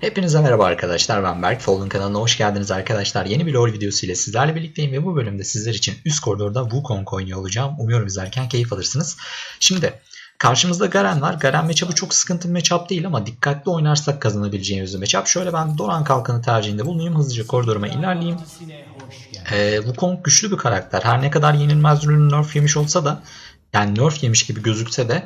Hepinize merhaba arkadaşlar ben Berk. Fallen kanalına hoş geldiniz arkadaşlar. Yeni bir LoL videosu ile sizlerle birlikteyim ve bu bölümde sizler için üst koridorda Wukong oynuyor olacağım. Umuyorum izlerken keyif alırsınız. Şimdi karşımızda Garen var. Garen matchup'ı çok sıkıntı bir matchup değil ama dikkatli oynarsak kazanabileceğimiz bir matchup. Şöyle ben Doran Kalkanı tercihinde bulunayım. Hızlıca koridoruma ilerleyeyim. Ee, Wukong güçlü bir karakter. Her ne kadar yenilmez ürünü nerf yemiş olsa da yani nerf yemiş gibi gözükse de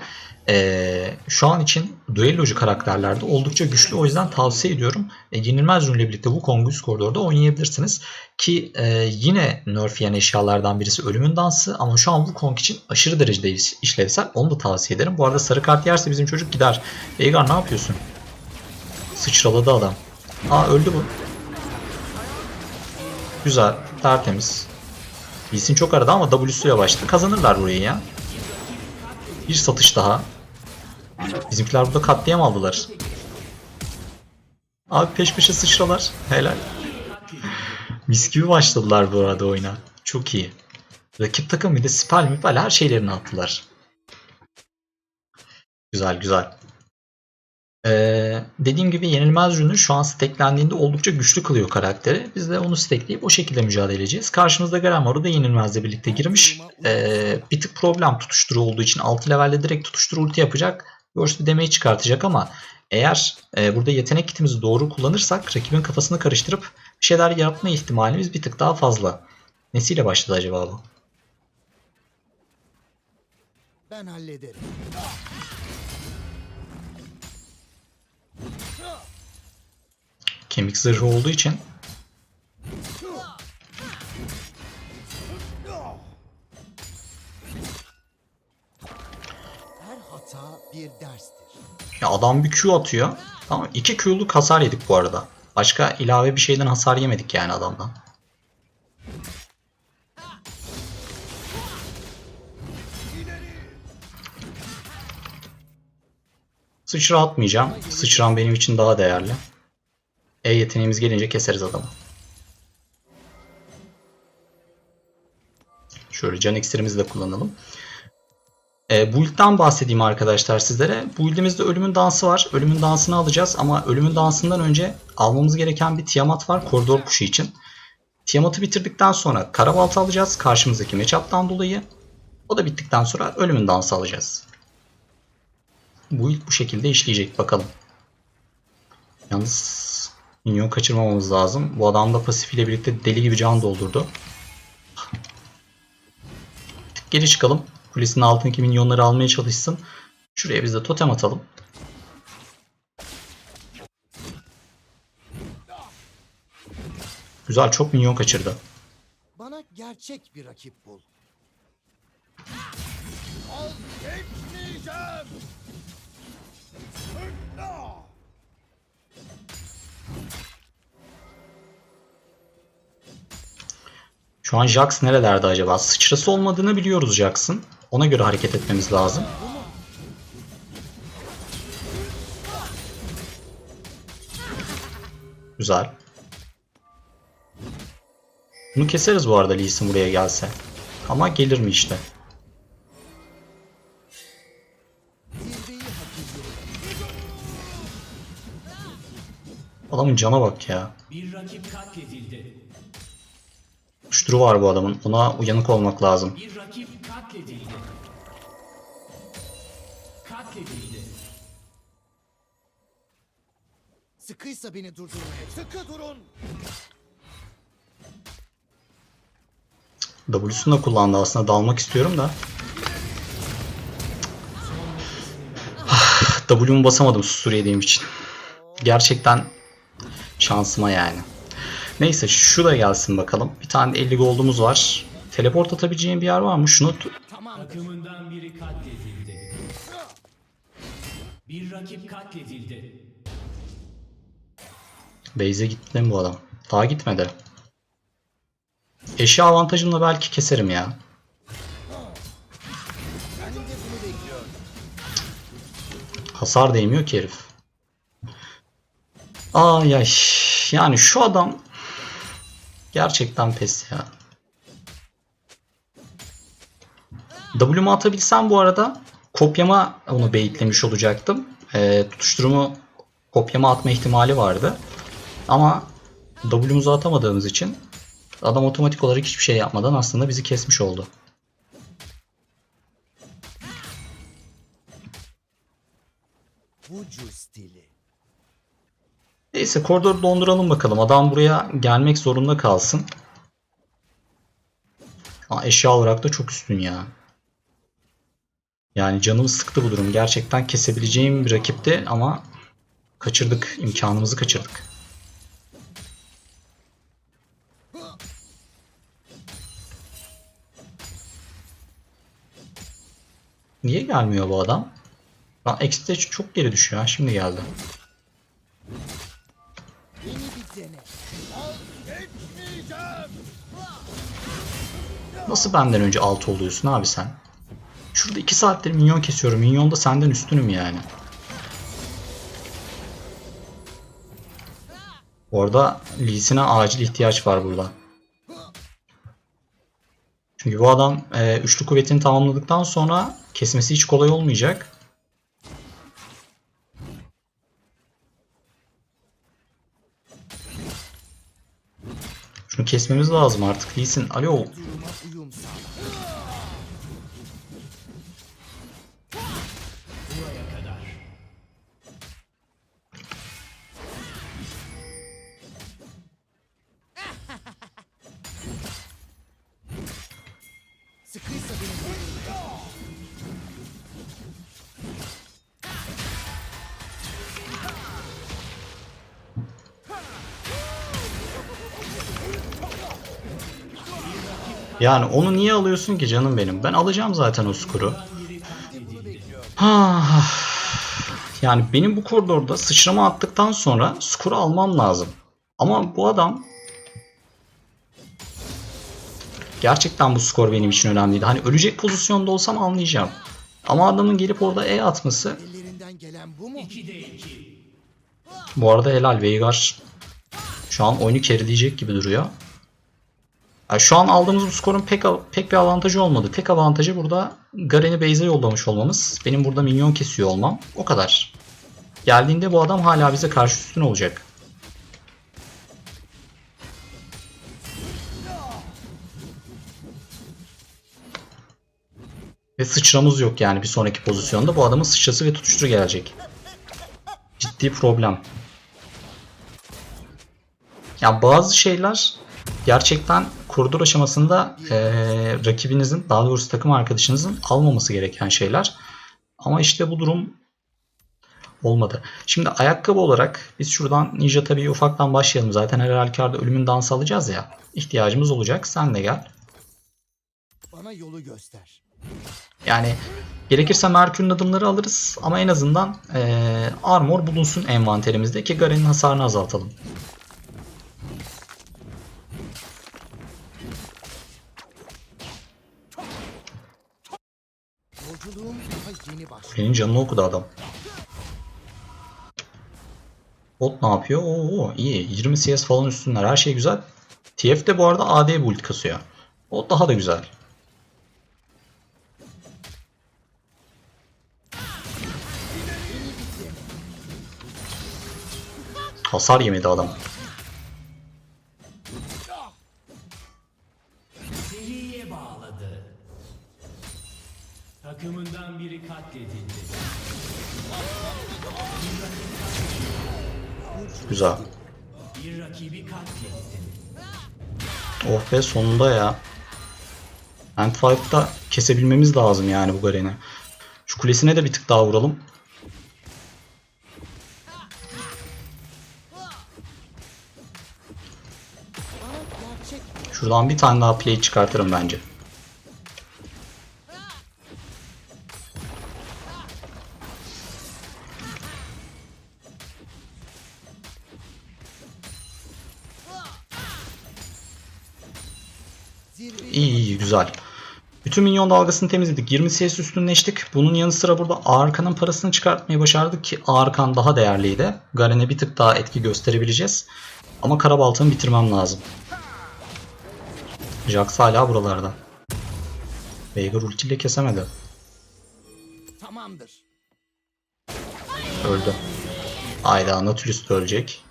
ee, şu an için duellocu karakterlerde oldukça güçlü. O yüzden tavsiye ediyorum. E, yenilmez ürünle birlikte Wukong'u üst koridorda oynayabilirsiniz. Ki e, yine nerf yiyen eşyalardan birisi ölümün dansı ama şu an Wukong için aşırı derecede iş- işlevsel. Onu da tavsiye ederim. Bu arada sarı kart yerse bizim çocuk gider. Veigar ne yapıyorsun? Sıçraladı adam. Aa öldü bu. Güzel. Tertemiz. Lee Sin çok aradı ama W'suyla başladı. Kazanırlar burayı ya. Bir satış daha. Bizimkiler burada katliam aldılar. Abi peş peşe sıçralar. Helal. Mis gibi başladılar bu arada oyuna. Çok iyi. Rakip takım bir de spal mipal her şeylerini attılar. Güzel güzel. Ee, dediğim gibi yenilmez ürünü şu an steklendiğinde oldukça güçlü kılıyor karakteri. Biz de onu stekleyip o şekilde mücadele edeceğiz. Karşımızda. O da yenilmezle birlikte girmiş. Ee, bir tık problem tutuşturu olduğu için 6 levelde direkt tutuşturu ulti yapacak. Bir demeyi çıkartacak ama eğer e, burada yetenek kitimizi doğru kullanırsak rakibin kafasını karıştırıp bir şeyler yapma ihtimalimiz bir tık daha fazla. Nesiyle başladı acaba bu? Ben hallederim. Kemik zırhı olduğu için bir derstir. ya adam bir Q atıyor. Tamam 2 Q'luk hasar yedik bu arada. Başka ilave bir şeyden hasar yemedik yani adamdan. Sıçra atmayacağım. Sıçran benim için daha değerli. E yeteneğimiz gelince keseriz adamı. Şöyle can iksirimizi de kullanalım. E, build'den bahsedeyim arkadaşlar sizlere. Build'imizde ölümün dansı var. Ölümün dansını alacağız ama ölümün dansından önce almamız gereken bir Tiamat var koridor kuşu için. Tiamat'ı bitirdikten sonra Karabalta alacağız karşımızdaki matchup'tan dolayı. O da bittikten sonra ölümün dansı alacağız. Build bu şekilde işleyecek bakalım. Yalnız minyon kaçırmamamız lazım. Bu adam da pasif ile birlikte deli gibi can doldurdu. Bir tık geri çıkalım. Kulesinin altındaki minyonları almaya çalışsın. Şuraya biz de totem atalım. Güzel çok minyon kaçırdı. Bana gerçek bir rakip bul. Şu an Jax nerelerde acaba? Sıçrası olmadığını biliyoruz Jax'ın. Ona göre hareket etmemiz lazım. Güzel. Bunu keseriz bu arada Lee Sin buraya gelse. Ama gelir mi işte? Adamın cana bak ya. Bir rakip katledildi. Kuşturu var bu adamın. Ona uyanık olmak lazım. Bir rakip katledildi. Katledildi. Sıkıysa beni durdurmaya. Sıkı durun. W'sunu da kullandı aslında dalmak istiyorum da. W'mu basamadım susur yediğim için. Gerçekten şansıma yani. Neyse şu da gelsin bakalım. Bir tane de 50 gold'umuz var. Teleport atabileceğim bir yer var mı? Şunu Takımından biri katledildi. Bir rakip katledildi. Base'e gitti mi bu adam? Daha gitmedi. Eşya avantajımla belki keserim ya. Hasar değmiyor ki herif. Ay ay. Yani şu adam gerçekten pes ya. W'mu atabilsem bu arada kopyama onu baitlemiş olacaktım. Ee, tutuşturumu kopyama atma ihtimali vardı. Ama W'muzu atamadığımız için adam otomatik olarak hiçbir şey yapmadan aslında bizi kesmiş oldu. Vucu stili. Neyse koridoru donduralım bakalım. Adam buraya gelmek zorunda kalsın. Aa, eşya olarak da çok üstün ya. Yani canımı sıktı bu durum. Gerçekten kesebileceğim bir rakipti ama kaçırdık. imkanımızı kaçırdık. Niye gelmiyor bu adam? Lan X'de çok geri düşüyor. Şimdi geldi. Beni bir dene. Nasıl benden önce alt oluyorsun abi sen? Şurada 2 saattir minyon kesiyorum. Minyonda senden üstünüm yani. Orada Lee Sin'e acil ihtiyaç var burada. Çünkü bu adam e, üçlü kuvvetini tamamladıktan sonra kesmesi hiç kolay olmayacak. Kesmemiz lazım artık. Lee Sin. Alo. Yani onu niye alıyorsun ki canım benim? Ben alacağım zaten o skoru. Yani benim bu koridorda sıçrama attıktan sonra skoru almam lazım. Ama bu adam gerçekten bu skor benim için önemliydi. Hani ölecek pozisyonda olsam anlayacağım. Ama adamın gelip orada E atması Ellerinden gelen bu mu? 2'de 2. bu arada helal Veigar şu an oyunu kerileyecek gibi duruyor. Yani şu an aldığımız bu skorun pek pek bir avantajı olmadı. Tek avantajı burada Garen'i base'e yollamış olmamız. Benim burada minyon kesiyor olmam. O kadar. Geldiğinde bu adam hala bize karşı üstün olacak. Ve sıçramız yok yani bir sonraki pozisyonda. Bu adamın sıçrası ve tutuşturu gelecek. Ciddi problem. Ya bazı şeyler gerçekten koridor aşamasında eee, rakibinizin daha doğrusu takım arkadaşınızın almaması gereken şeyler. Ama işte bu durum olmadı. Şimdi ayakkabı olarak biz şuradan Ninja tabii ufaktan başlayalım. Zaten her halükarda ölümün dansı alacağız ya. İhtiyacımız olacak. Sen de gel. Bana yolu göster. Yani gerekirse Merkür'ün adımları alırız ama en azından eee, armor bulunsun envanterimizde ki Garen'in hasarını azaltalım. Yolculuğum daha yeni canını okudu adam. Bot ne yapıyor? Oo iyi. 20 CS falan üstünler. Her şey güzel. TF de bu arada AD build kasıyor. O daha da güzel. Hasar yemedi adam. Biri katledildi. Güzel. Bir rakibi katlettin. Oh be sonunda ya. End 5'da kesebilmemiz lazım yani bu Garen'i. Şu kulesine de bir tık daha vuralım. Şuradan bir tane daha play çıkartırım bence. Güzel. Bütün minyon dalgasını temizledik. 20 CS üstünleştik. Bunun yanı sıra burada Arkan'ın parasını çıkartmayı başardık ki Arkan daha değerliydi. Garen'e bir tık daha etki gösterebileceğiz. Ama Karabalta'nı bitirmem lazım. Jax hala buralarda. Veigar ultiyle kesemedi. tamamdır. Öldü. Ayda Nautilus ölecek.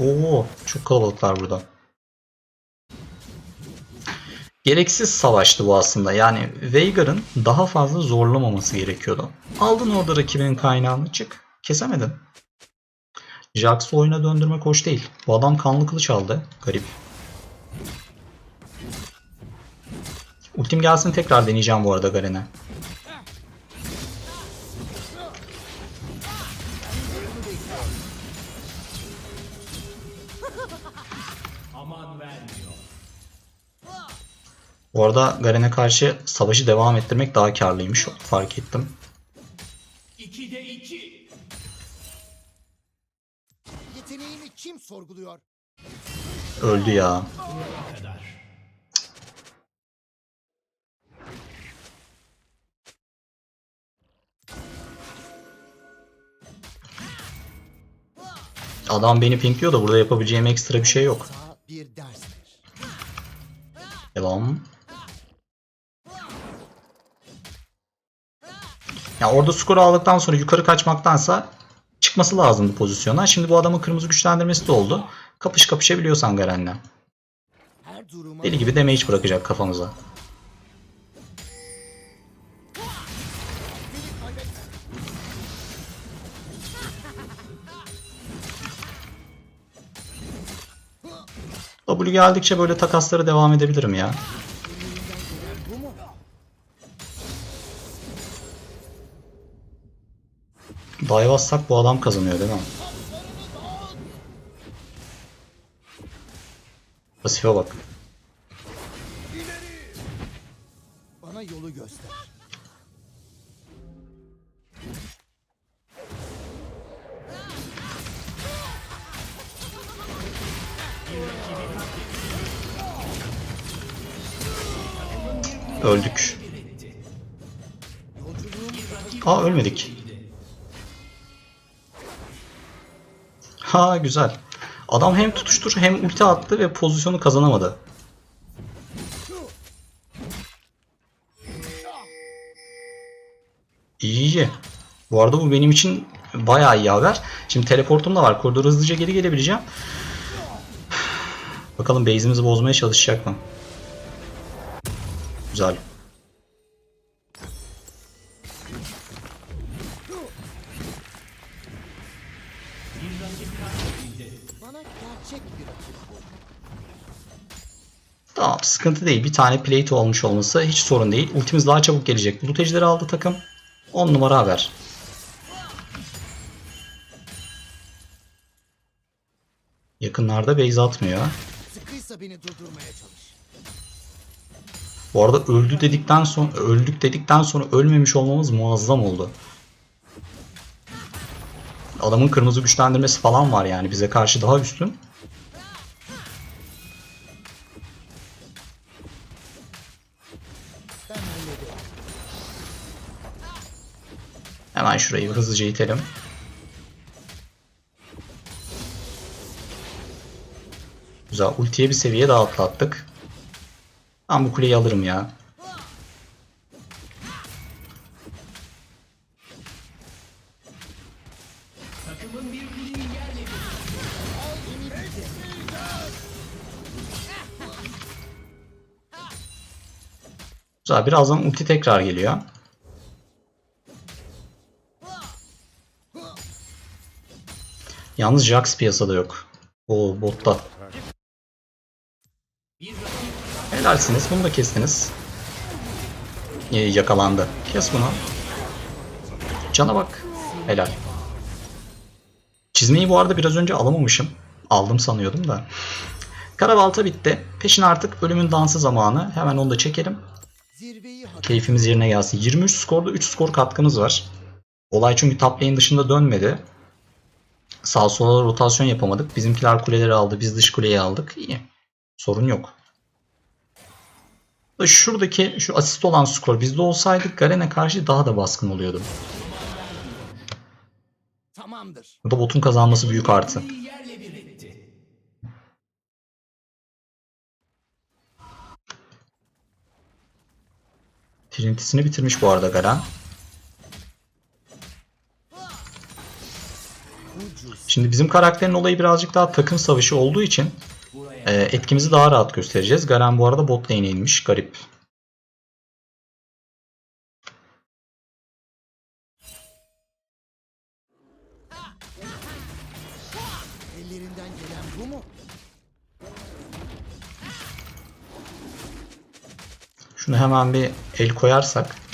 Oo, çok kalabalıklar burada. Gereksiz savaştı bu aslında. Yani Veigar'ın daha fazla zorlamaması gerekiyordu. Aldın orada rakibinin kaynağını çık. Kesemedin. Jax'ı oyuna döndürmek hoş değil. Bu adam kanlı kılıç aldı. Garip. Ultim gelsin tekrar deneyeceğim bu arada Garen'e. Bu arada Garen'e karşı savaşı devam ettirmek daha karlıymış. Onu fark ettim. 2'de 2. Yeteneğimi kim sorguluyor? Öldü ya. Adam beni pinkliyor da burada yapabileceğim ekstra bir şey yok. Devam. Ya orada skoru aldıktan sonra yukarı kaçmaktansa çıkması lazımdı pozisyona. Şimdi bu adamın kırmızı güçlendirmesi de oldu. Kapış kapışabiliyorsan Garen'le. Deli gibi damage bırakacak kafamıza. W geldikçe böyle takaslara devam edebilirim ya. Dive atsak bu adam kazanıyor değil mi? Pasife bak. Bana yolu göster. Öldük. Aa ölmedik. Ha güzel. Adam hem tutuştur hem ulti attı ve pozisyonu kazanamadı. İyi. Bu arada bu benim için bayağı iyi haber. Şimdi teleportum da var. Koridora hızlıca geri gelebileceğim. Bakalım base'imizi bozmaya çalışacak mı? Güzel. Tamam sıkıntı değil. Bir tane plate olmuş olması hiç sorun değil. Ultimiz daha çabuk gelecek. Bulut ejderi aldı takım. 10 numara haber. Yakınlarda base atmıyor. Bu arada öldü dedikten sonra öldük dedikten sonra ölmemiş olmamız muazzam oldu. Adamın kırmızı güçlendirmesi falan var yani bize karşı daha üstün. Hemen şurayı hızlıca itelim. Güzel. Ultiye bir seviye daha atlattık. Ben bu kuleyi alırım ya. Güzel. Birazdan ulti tekrar geliyor. Yalnız Jax piyasada yok. O botta. Helalsiniz. Bunu da kestiniz. Ee, yakalandı. Kes bunu. Cana bak. Helal. Çizmeyi bu arada biraz önce alamamışım. Aldım sanıyordum da. Karabalta bitti. Peşin artık ölümün dansı zamanı. Hemen onu da çekelim. Keyfimiz yerine gelsin. 23 skorda 3 skor katkımız var. Olay çünkü top lane dışında dönmedi. Sağ sola rotasyon yapamadık. Bizimkiler kuleleri aldı. Biz dış kuleyi aldık. İyi. Sorun yok. Şuradaki şu asist olan skor bizde olsaydı Garen'e karşı daha da baskın oluyordu. Tamamdır. Bu da botun kazanması büyük artı. Trinity'sini bitirmiş bu arada Garen. Şimdi bizim karakterin olayı birazcık daha takım savaşı olduğu için e, etkimizi daha rahat göstereceğiz. Garen bu arada bot lane'e inmiş. Garip. Şunu hemen bir el koyarsak.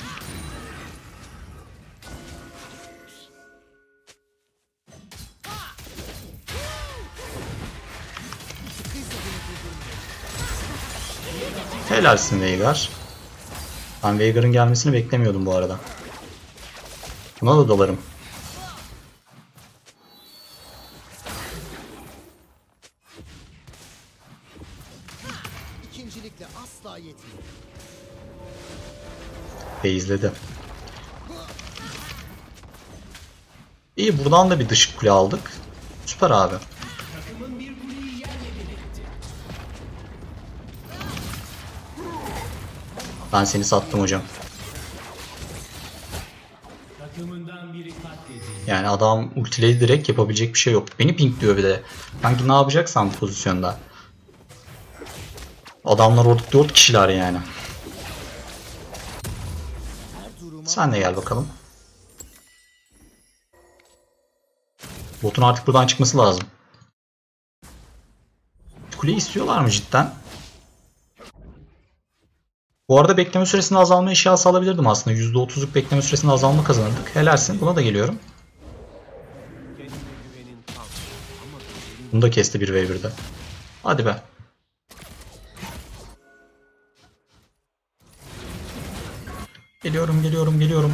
Helalsin Veigar. Ben Veigar'ın gelmesini beklemiyordum bu arada. Buna da dalarım. İkincilikle asla yetmiyor. Ve izledi. İyi buradan da bir dış kule aldık. Süper abi. Ben seni sattım hocam. Yani adam ultiledi direkt yapabilecek bir şey yok. Beni pinkliyor bir de. Sanki ne yapacaksam bu pozisyonda. Adamlar orada 4 kişiler yani. Sen de gel bakalım. Botun artık buradan çıkması lazım. Kuleyi istiyorlar mı cidden? Bu arada bekleme süresini azalma eşyası alabilirdim aslında. %30'luk bekleme süresini azalma kazanırdık. Helalsin. Buna da geliyorum. Bunu da kesti 1v1'de. Hadi be. Geliyorum, geliyorum, geliyorum.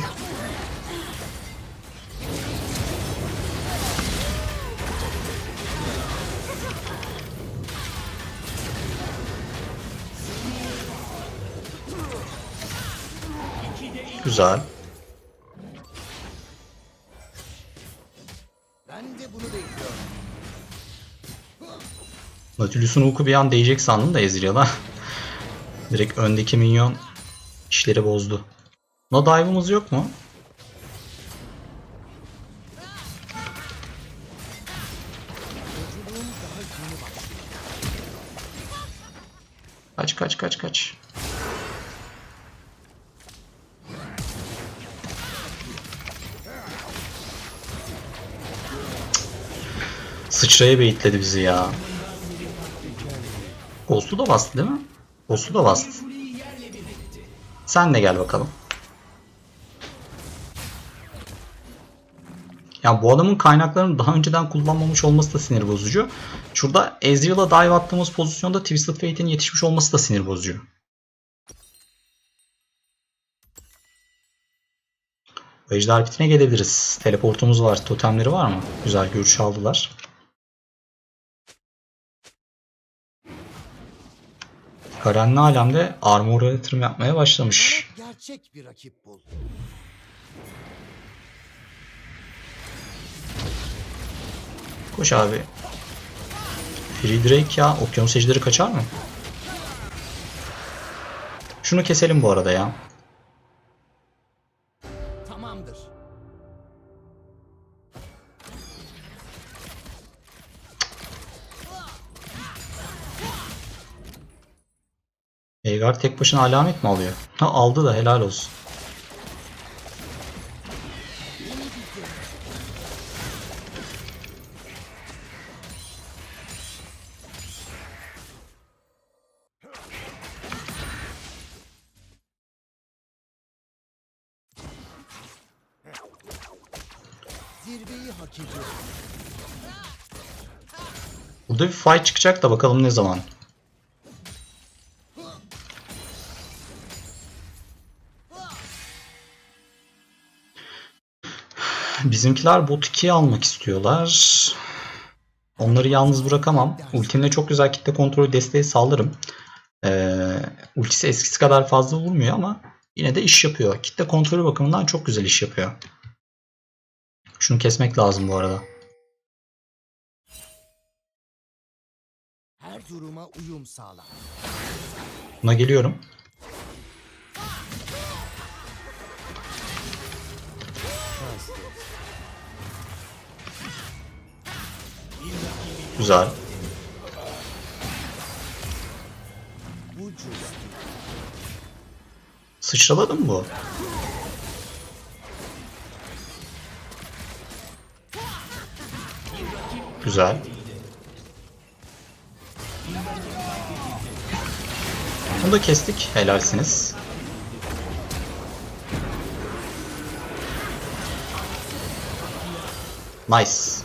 Güzel. Nautilus'un huku bir an değecek sandım da Ezreal'a. Direkt öndeki minyon işleri bozdu. No dive'ımız yok mu? Kaç kaç kaç kaç. Sıçraya beyitledi bizi ya. Ghost'u da bastı değil mi? Ghost'u da bastı. Sen de gel bakalım. Ya bu adamın kaynaklarını daha önceden kullanmamış olması da sinir bozucu. Şurada Ezreal'a dive attığımız pozisyonda Twisted Fate'in yetişmiş olması da sinir bozucu. Ejder pitine gelebiliriz. Teleportumuz var. Totemleri var mı? Güzel görüş aldılar. Karanlı alemde armor'a yatırım yapmaya başlamış. Gerçek bir rakip bul. Koş abi. Free Drake ya. Okyanus ejderi kaçar mı? Şunu keselim bu arada ya. Veigar tek başına alamet mi alıyor? Ha aldı da helal olsun. Burada bir fight çıkacak da bakalım ne zaman. Bizimkiler bot 2'yi almak istiyorlar. Onları yalnız bırakamam. Ultimle çok güzel kitle kontrolü desteği sağlarım. Ee, ultisi eskisi kadar fazla vurmuyor ama yine de iş yapıyor. Kitle kontrolü bakımından çok güzel iş yapıyor. Şunu kesmek lazım bu arada. Her duruma uyum sağla. Buna geliyorum. Güzel. Sıçraladı mı bu? Güzel. Bunu da kestik. Helalsiniz. Nice.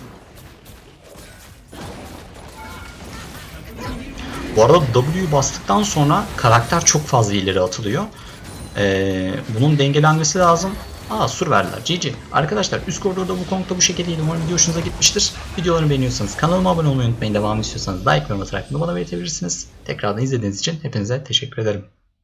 Bu arada W bastıktan sonra karakter çok fazla ileri atılıyor. Ee, bunun dengelenmesi lazım. Aa sur verdiler. GG. Arkadaşlar üst koridorda bu Kong'da bu şekildeydi. Umarım video hoşunuza gitmiştir. Videolarımı beğeniyorsanız kanalıma abone olmayı unutmayın. Devam istiyorsanız like ve bana belirtebilirsiniz. Tekrardan izlediğiniz için hepinize teşekkür ederim.